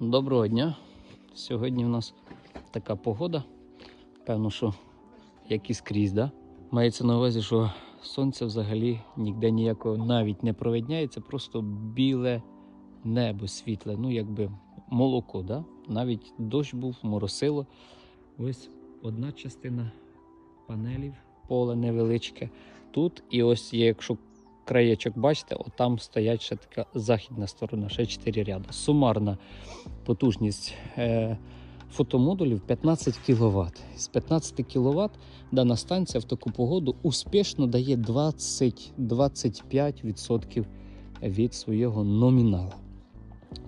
Доброго дня. Сьогодні у нас така погода. Певно, що як і скрізь, да? Мається на увазі, що сонце взагалі ніде ніякого навіть не провидняється, просто біле небо світле, ну якби молоко, да? навіть дощ був, моросило. Ось одна частина панелів, поле невеличке. Тут і ось є, якщо краєчок бачите, отам стоять ще така західна сторона, ще 4 ряди. Сумарна потужність е, фотомодулів 15 кВт. З 15 кВт дана станція в таку погоду успішно дає 20-25% від свого номінала.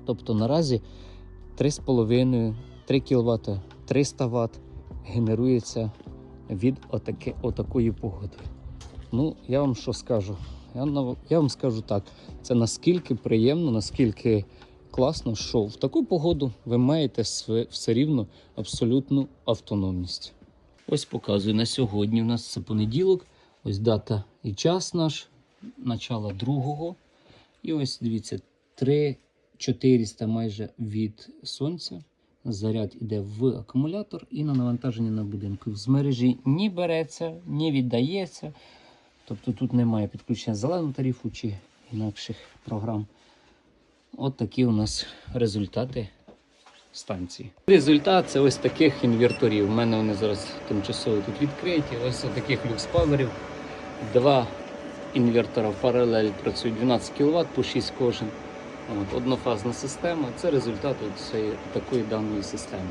Тобто наразі 3,5 3 кВт 300 Вт генерується від отаке, отакої погоди. Ну, я вам що скажу? Я, вам скажу так: це наскільки приємно, наскільки класно, що в таку погоду ви маєте все рівно абсолютну автономність. Ось показую на сьогодні. У нас це понеділок. Ось дата і час наш, начало другого. І ось дивіться, 3400 майже від сонця. Заряд іде в акумулятор і на навантаження на будинку. З мережі ні береться, ні віддається. Тобто тут немає підключення зеленого тарифу чи інакших програм. От такі у нас результати станції. Результат це ось таких інверторів. У мене вони зараз тимчасово тут відкриті. Ось таких люкспаверів. Два інвертора в паралель працюють 12 кВт по 6 кожен. От, однофазна система. Це результат цієї такої даної системи.